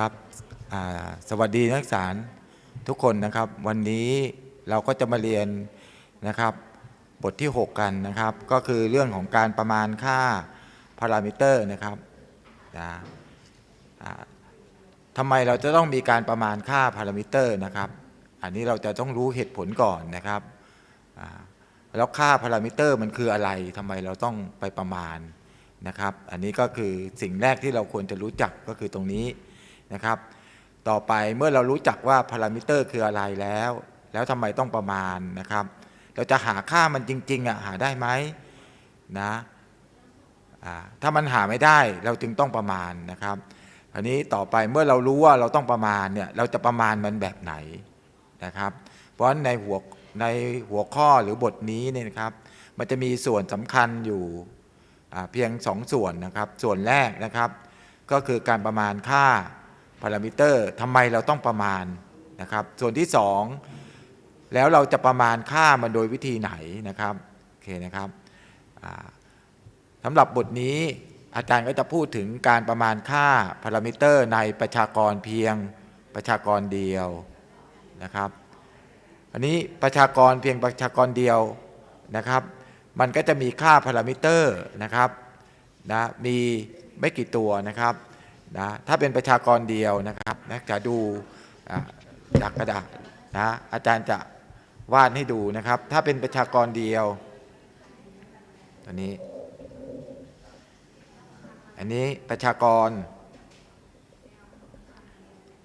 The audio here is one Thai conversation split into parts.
ครับสวัสดีนักศึกษาทุกคนนะครับ วันนี้เราก็จะมาเรียนนะครับ บทที่ 6 กันนะครับ ก็คือเรื่องของการประมาณค่าพารามิเตอร์นะครับนะทำไมเราจะต้องมีการประมาณค่าพารามิเตอร์นะครับ อันนี้เราจะต้องรู้เหตุผลก่อนนะครับแล้วค่าพารามิเตอร์มันคืออะไรทำไมเราต้องไปประมาณนะครับ อันนี้ก็คือสิ่งแรกที่เราควรจะรู้จักก็คือตรงนี้ นะครับ ต่อไปเมื่อเรารู้จักว่าพารามิเตอร์คืออะไรแล้ว แล้วทำไมต้องประมาณนะครับ เราจะหาค่ามันจริงๆอะหาได้ไหมนะถ้ามันหาไม่ได้เราจึงต้องประมาณนะครับอันนี้ต่อไปเมื่อเรารู้ว่าเราต้องประมาณเนี่ยเราจะประมาณมันแบบไหนนะครับ เพราะในหัวในหัวข้อหรือบทนี้เนี่ยนะครับ มันจะมีส่วนสำคัญอยู่เพียงสองส่วนนะครับ ส่วนแรกนะครับ ก็คือการประมาณค่า พารามิเตอร์ทำไมเราต้องประมาณนะครับ ส่วนที่สองแล้วเราจะประมาณค่ามันโดยวิธีไหนนะครับโอเคนะครับสำหรับบทนี้อาจารย์ก็จะพูดถึงการประมาณค่าพารามิเตอร์ในประชากรเพียงประชากรเดียวนะครับ อันนี้ประชากรเพียงประชากรเดียวนะครับ มันก็จะมีค่าพารามิเตอร์นะครับนะมีไม่กี่ตัวนะครับ นะถ้าเป็นประชากรเดียวนะครับนะจะดูจากกระดาษนะอาจารย์จะวาดให้ดูนะครับ ถ้าเป็นประชากรเดียวตัวนี้ อันนี้ประชากร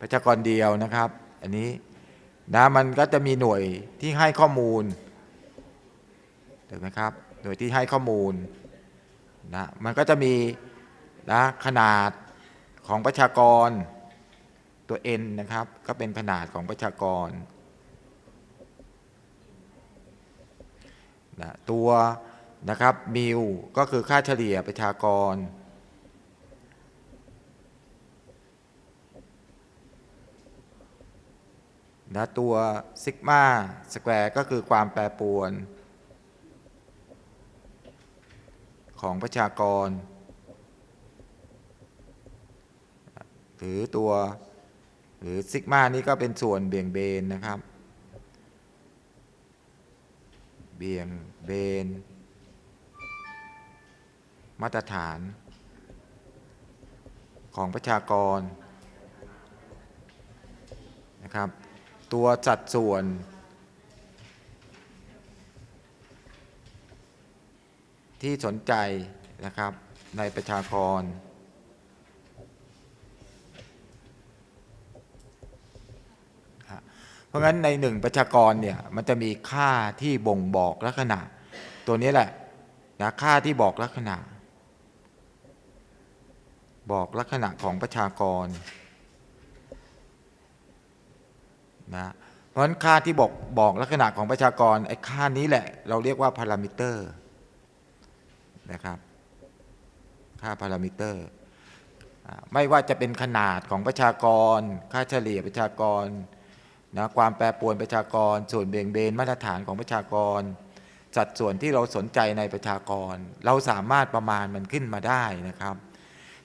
ประชากรเดียวนะครับ อันนี้นะมันก็จะมีหน่วยที่ให้ข้อมูลถูกไหมครับหน่วยที่ให้ข้อมูลนะมันก็จะมีนะขนาด ของประชากรตัว n นะครับ ก็เป็นขนาดของประชากรนะตัวนะครับมิวก็คือค่าเฉลี่ยประชากร นะตัวซิกมาสแควร์ก็คือความแปรปรวน ของประชากร หรือตัวหรือซิกมานี่ก็เป็นส่วนเบี่ยงเบนนะครับ เบี่ยงเบน มาตรฐาน ของประชากรนะครับ ตัวสัดส่วนที่สนใจนะครับในประชากร เพราะงั้นในหนึ่งประชากรเนี่ยมันจะมีค่าที่บ่งบอกลักษณะ ตัวนี้แหละนะค่าที่บอกลักษณะ บอกลักษณะของประชากรนะเพราะฉะนั้นค่าที่บอกบอกลักษณะของประชากรไอ้ค่านี้แหละ เราเรียกว่าพารามิเตอร์นะครับ ค่าพารามิเตอร์ ไม่ว่าจะเป็นขนาดของประชากร ค่าเฉลี่ยประชากร นะความแปรปรวนประชากร ส่วนเบี่ยงเบนมาตรฐานของประชากร สัดส่วนที่เราสนใจในประชากร เราสามารถประมาณมันขึ้นมาได้นะครับ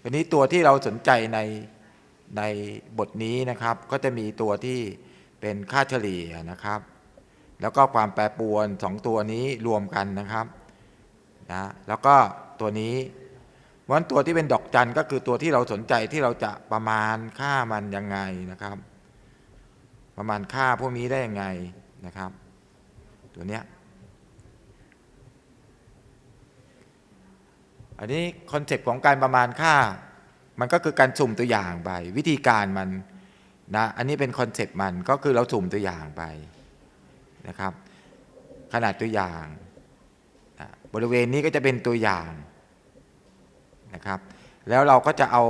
ทีนี้ตัวที่เราสนใจในในบทนี้นะครับ ก็จะมีตัวที่เป็นค่าเฉลี่ยนะครับ แล้วก็ความแปรปรวนสองตัวนี้รวมกันนะครับนะแล้วก็ตัวนี้วันตัวที่เป็นดอกจันก็คือตัวที่เราสนใจที่เราจะประมาณค่ามันยังไงนะครับ ประมาณค่าพวกนี้ได้ยังไงนะครับ ตัวเนี้ยอันนี้คอนเซปต์ของการประมาณค่า มันก็คือการสุ่มตัวอย่างไป วิธีการมันนะอันนี้เป็นคอนเซปต์มันก็คือเราสุ่มตัวอย่างไปนะครับ ขนาดตัวอย่างนะบริเวณนี้ก็จะเป็นตัวอย่างนะครับ แล้วเราก็จะเอา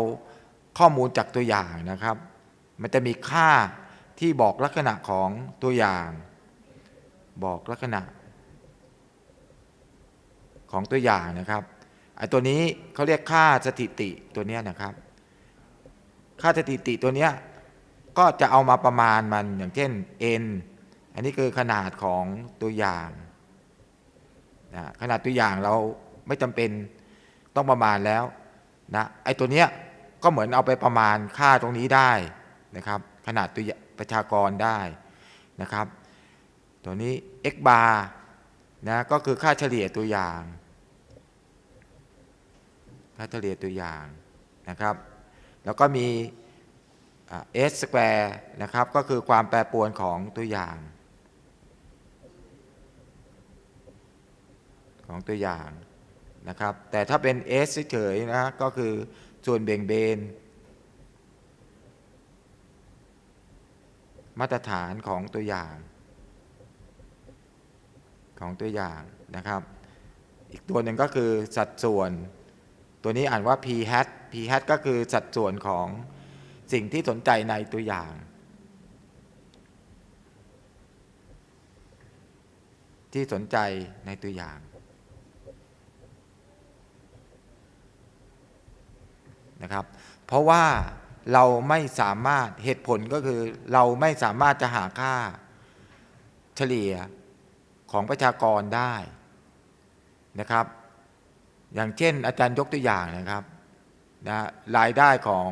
ข้อมูลจากตัวอย่างนะครับ มันจะมีค่า ที่บอกลักษณะของตัวอย่าง บอกลักษณะ ของตัวอย่างนะครับไอ้ตัวนี้เขาเรียกค่าสถิติตัวเนี้ยนะครับ ค่าสถิติตัวเนี้ยก็จะเอามาประมาณมันอย่างเช่น n อันนี้คือขนาดของตัวอย่างนะขนาดตัวอย่างเราไม่จำเป็นต้องประมาณแล้วนะไอ้ตัวเนี้ยก็เหมือนเอาไปประมาณค่าตรงนี้ได้นะครับ ขนาดตัว ประชากรได้นะครับ ตัวนี้ x bar นะก็คือค่าเฉลี่ยตัวอย่าง ค่าเฉลี่ยตัวอย่างนะครับ แล้วก็มีอ่า s square นะครับก็คือความแปรปรวนของตัวอย่าง ของตัวอย่างนะครับ แต่ถ้าเป็น s เฉยๆนะก็คือส่วนเบี่ยงเบน มาตรฐานของตัวอย่าง ของตัวอย่างนะครับ อีกตัวหนึ่งก็คือสัดส่วน ตัวนี้อ่านว่า p hat p hat ก็คือสัดส่วนของสิ่งที่สนใจในตัวอย่าง ที่สนใจในตัวอย่างนะครับ เพราะว่า เราไม่สามารถเหตุผลก็คือ เราไม่สามารถจะหาค่าเฉลี่ยของประชากรได้นะครับ อย่างเช่น อาจารย์ยกตัวอย่างนะครับนะรายได้ของ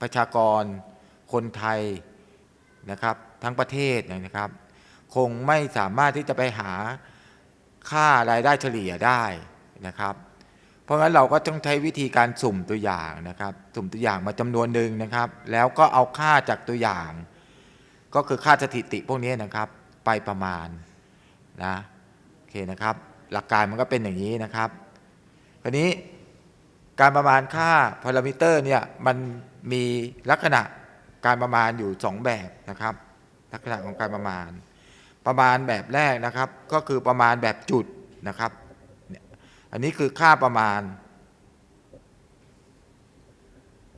ประชากรคนไทยนะครับ ทั้งประเทศนะครับ คงไม่สามารถที่จะไปหาค่ารายได้เฉลี่ยได้นะครับ เพราะงั้นเราก็ต้องใช้วิธีการสุ่มตัวอย่างนะครับ สุ่มตัวอย่างมาจำนวนหนึ่งนะครับ แล้วก็เอาค่าจากตัวอย่าง ก็คือค่าสถิติพวกนี้นะครับ ไปประมาณนะโอเคนะครับ หลักการมันก็เป็นอย่างนี้นะครับคราวนี้การประมาณค่าพารามิเตอร์เนี่ยมันมีลักษณะการประมาณอยู่ 2 แบบนะครับ ลักษณะของการประมาณ ประมาณแบบแรกนะครับ ก็คือประมาณแบบจุดนะครับ อันนี้คือค่าประมาณ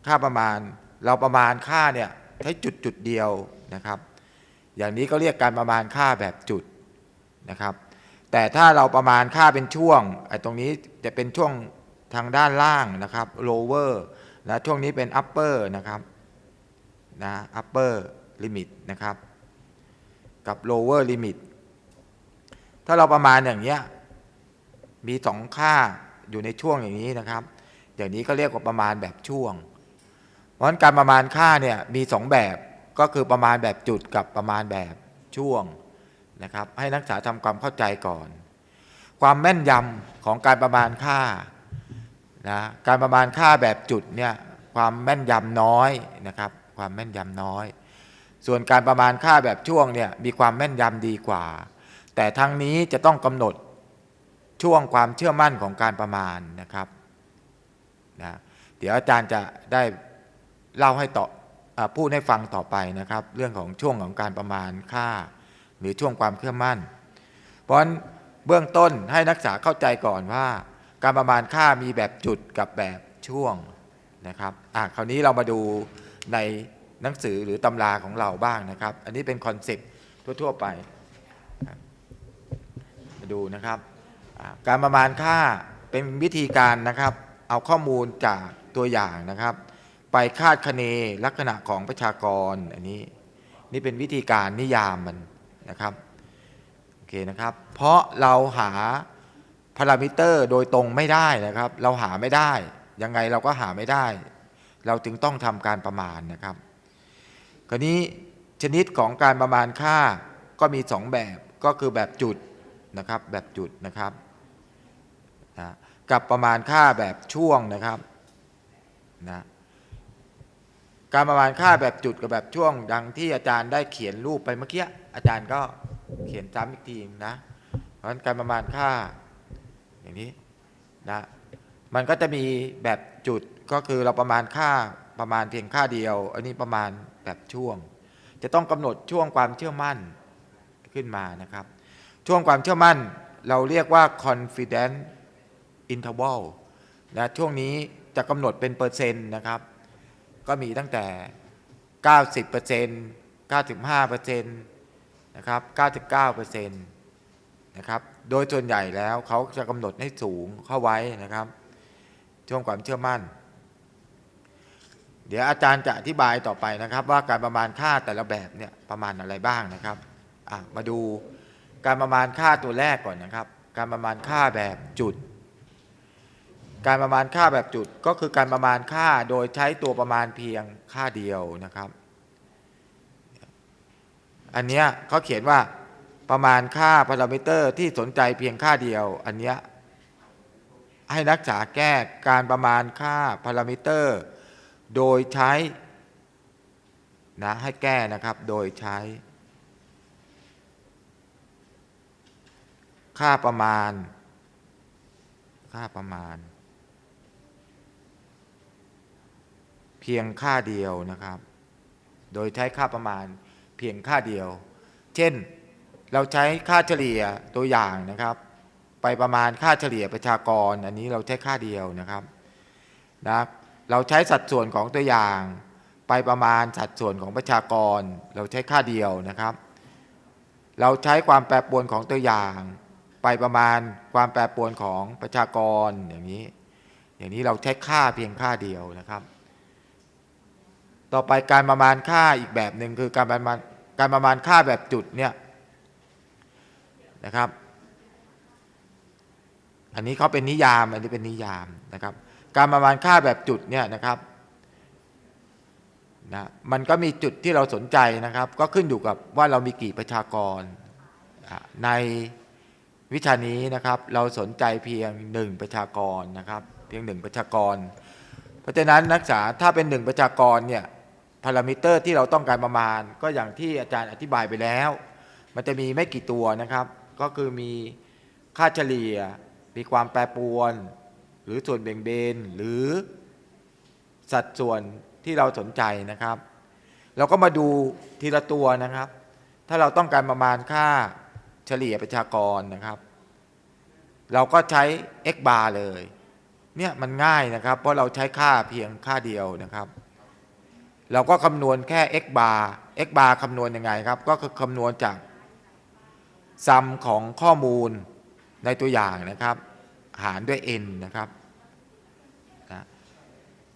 ค่าประมาณ เราประมาณค่าเนี่ยใช้จุดจุดเดียวนะครับ อย่างนี้ก็เรียกการประมาณค่าแบบจุดนะครับ แต่ถ้าเราประมาณค่าเป็นช่วงไอ้ตรงนี้จะเป็นช่วงทางด้านล่างนะครับ lower และช่วงนี้เป็น upper นะครับนะ upper limit นะครับ กับ lower limit ถ้าเราประมาณอย่างเนี้ย มีสองค่าอยู่ในช่วงอย่างนี้นะครับ อย่างนี้ก็เรียกว่าประมาณแบบช่วง เพราะฉะนั้นการประมาณค่าเนี่ยมีสองแบบก็คือประมาณแบบจุดกับประมาณแบบช่วงนะครับ ให้นักศึกษาทำความเข้าใจก่อน ความแม่นยำของการประมาณค่านะการประมาณค่าแบบจุดเนี่ยความแม่นยำน้อยนะครับ ความแม่นยำน้อย ส่วนการประมาณค่าแบบช่วงเนี่ยมีความแม่นยำดีกว่า แต่ทั้งนี้จะต้องกำหนด ช่วงความเชื่อมั่นของการประมาณนะครับนะเดี๋ยวอาจารย์จะได้เล่าให้ต่ออพูดให้ฟังต่อไปนะครับ เรื่องของช่วงของการประมาณค่า หรือช่วงความเชื่อมั่น เพราะฉะนั้นเบื้องต้นให้นักศึกษาเข้าใจก่อนว่า การประมาณค่ามีแบบจุดกับแบบช่วงนะครับอะคราวนี้เรามาดูในหนังสือหรือตำราของเราบ้างนะครับ อันนี้เป็นคอนเซ็ปต์ทั่ว ๆ ไป มาดูนะครับ การประมาณค่าเป็นวิธีการนะครับ เอาข้อมูลจากตัวอย่างนะครับ ไปคาดคะเนลักษณะของประชากรอันนี้ นี่เป็นวิธีการนิยามมันนะครับโอเคนะครับ เพราะเราหาพารามิเตอร์โดยตรงไม่ได้นะครับ เราหาไม่ได้ ยังไงเราก็หาไม่ได้ เราจึงต้องทำการประมาณนะครับคราวนี้ชนิดของการประมาณค่าก็มีสองแบบก็คือแบบจุดนะครับ แบบจุดนะครับ นะกับประมาณค่าแบบช่วงนะครับนะการประมาณค่าแบบจุดกับแบบช่วง ดังที่อาจารย์ได้เขียนรูปไปเมื่อกี้อาจารย์ก็เขียนซ้ำอีกทีนะเพราะฉะนั้นการประมาณค่าอย่างนี้นะมันก็จะมีแบบจุดก็คือเราประมาณค่าประมาณเพียงค่าเดียว อันนี้ประมาณแบบช่วง จะต้องกำหนดช่วงความเชื่อมั่นขึ้นมานะครับ ช่วงความเชื่อมั่น เราเรียกว่า confidence interval นะช่วงนี้จะกำหนดเป็นเปอร์เซ็นต์นะครับ ก็มีตั้งแต่ 90% 95%นะครับ99%นะครับ โดยส่วนใหญ่แล้วเขาจะกำหนดให้สูงเข้าไว้นะครับ ช่วงความเชื่อมั่น เดี๋ยวอาจารย์จะอธิบายต่อไปนะครับ ว่าการประมาณค่าแต่ละแบบเนี่ยประมาณอะไรบ้างนะครับมาดูการประมาณค่าตัวแรกก่อนนะครับ การประมาณค่าแบบจุด การประมาณค่าแบบจุดก็คือการประมาณค่าโดยใช้ตัวประมาณเพียงค่าเดียวนะครับ อันเนี้ยเขาเขียนว่าประมาณค่าพารามิเตอร์ที่สนใจเพียงค่าเดียว อันเนี้ยให้นักศึกษาแก้การประมาณค่าพารามิเตอร์ โดยใช้นะให้แก้นะครับโดยใช้ ค่าประมาณ ค่าประมาณ พียงค่าเดียวนะครับ โดยใช้ค่าประมาณเพียงค่าเดียว เช่น เราใช้ค่าเฉลี่ยตัวอย่างนะครับ ไปประมาณค่าเฉลี่ยประชากร อันนี้เราใช้ค่าเดียวนะครับนะเราใช้สัดส่วนของตัวอย่าง ไปประมาณสัดส่วนของประชากร เราใช้ค่าเดียวนะครับ เราใช้ความแปรปรวนของตัวอย่าง ไปประมาณความแปรปรวนของประชากรอย่างนี้ อย่างนี้เราใช้ค่าเพียงค่าเดียวนะครับ ต่อไปการประมาณค่าอีกแบบหนึ่งคือการประมาณการประมาณค่าแบบจุดเนี่ยนะครับ อันนี้เขาเป็นนิยาม อันนี้เป็นนิยามนะครับ การประมาณค่าแบบจุดเนี่ยนะครับนะมันก็มีจุดที่เราสนใจนะครับ ก็ขึ้นอยู่กับว่าเรามีกี่ประชากร ในวิชานี้นะครับ เราสนใจเพียงหนึ่งประชากรนะครับ เพียงหนึ่งประชากร เพราะฉะนั้นนักศึกษาถ้าเป็นหนึ่งประชากรเนี่ย พารามิเตอร์ที่เราต้องการประมาณ ก็อย่างที่อาจารย์อธิบายไปแล้ว มันจะมีไม่กี่ตัวนะครับ ก็คือมีค่าเฉลี่ย มีความแปรปรวน หรือส่วนเบ่งเบน หรือสัดส่วนที่เราสนใจนะครับ เราก็มาดูทีละตัวนะครับ ถ้าเราต้องการประมาณค่าเฉลี่ยประชากรนะครับ เราก็ใช้ x bar เลย เนี่ยมันง่ายนะครับ เพราะเราใช้ค่าเพียงค่าเดียวนะครับ เราก็คำนวณแค่ x bar x bar คำนวณยังไงครับ ก็คือคำนวณจากซัมของข้อมูลในตัวอย่างนะครับ หารด้วย n นะครับนะ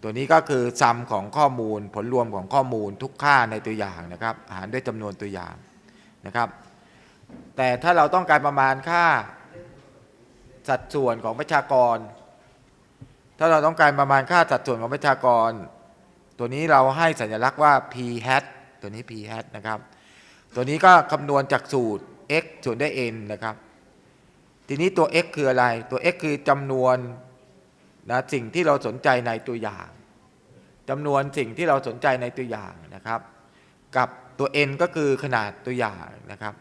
ตัวนี้ก็คือซัมของข้อมูลผลรวมของข้อมูลทุกค่าในตัวอย่างนะครับ หารด้วยจำนวนตัวอย่างนะครับ แต่ถ้าเราต้องการประมาณค่าสัดส่วนของประชากร ถ้าเราต้องการประมาณค่าสัดส่วนของประชากร ตัวนี้เราให้สัญลักษณ์ว่า p hat ตัวนี้ p hat นะครับ ตัวนี้ก็คำนวณจากสูตร x ส่วนด้วย n นะครับ ทีนี้ตัว x คืออะไร ตัว x คือจำนวนนะสิ่งที่เราสนใจในตัวอย่างจำนวนสิ่งที่เราสนใจในตัวอย่างนะครับ กับตัว n ก็คือขนาดตัวอย่างนะครับ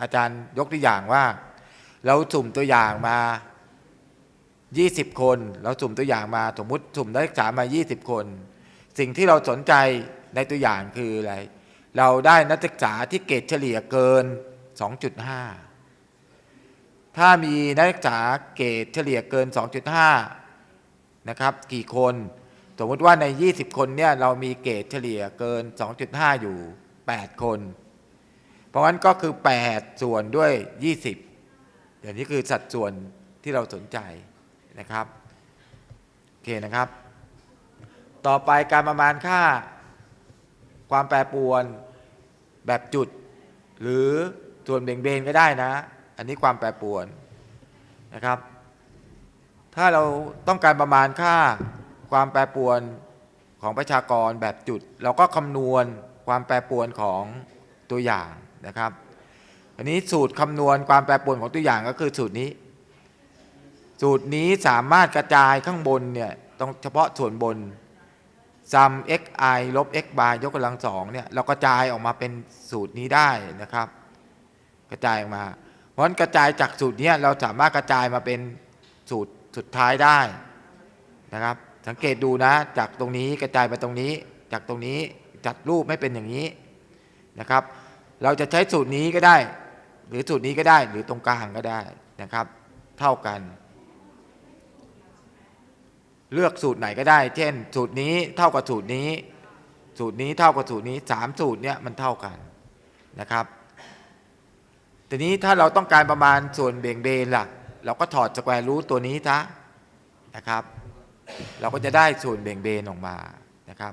อาจารย์ยกตัวอย่างว่า เราสุ่มตัวอย่างมา 20 คน เราสุ่มตัวอย่างมาสมมุติสุ่มนักศึกษามา 20 คน สิ่งที่เราสนใจในตัวอย่างคืออะไร เราได้นักศึกษาที่เกรดเฉลี่ยเกิน 2.5 ถ้ามีนักศึกษาเกรดเฉลี่ยเกิน 2.5 นะครับ กี่คน สมมติว่าใน 20 คนเนี่ยเรามีเกรดเฉลี่ยเกิน 2.5 อยู่ 8 คน เพราะงั้นก็คือ 8 ส่วนด้วย 20อย่างนี้คือสัดส่วนที่เราสนใจนะครับ โอเคนะครับ ต่อไปการประมาณค่า ความแปรปรวนแบบจุด หรือส่วนเบ่งเบนก็ได้นะ อันนี้ความแปรปรวนนะครับ ถ้าเราต้องการประมาณค่าความแปรปรวนของประชากรแบบจุด เราก็คำนวณความแปรปรวนของตัวอย่างนะครับอันนี้สูตรคำนวณความแปรปรวนของตัวอย่างก็คือสูตรนี้ สูตรนี้สามารถกระจายข้างบนเนี่ยต้องเฉพาะส่วนบน sum xi ลบ x bar ยกกำลังสองเนี่ยเรากระจายออกมาเป็นสูตรนี้ได้นะครับ กระจายออกมา เพราะนั้นกระจายจากสูตรเนี้ยเราสามารถกระจายมาเป็นสูตรสุดท้ายได้นะครับ สังเกตดูนะจากตรงนี้กระจายไปตรงนี้ จากตรงนี้จัดรูปไม่เป็นอย่างนี้นะครับ เราจะใช้สูตรนี้ก็ได้ หรือสูตรนี้ก็ได้หรือตรงกลางก็ได้นะครับ เท่ากัน เลือกสูตรไหนก็ได้ เช่น สูตรนี้เท่ากับสูตรนี้ สูตรนี้เท่ากับสูตรนี้สามสูตรเนี่ยมันเท่ากันนะครับทีนี้ถ้าเราต้องการประมาณส่วนเบี่ยงเบนล่ะ เราก็ถอดสแควร์รูทตัวนี้ซะนะครับ เราก็จะได้ส่วนเบี่ยงเบนออกมานะครับ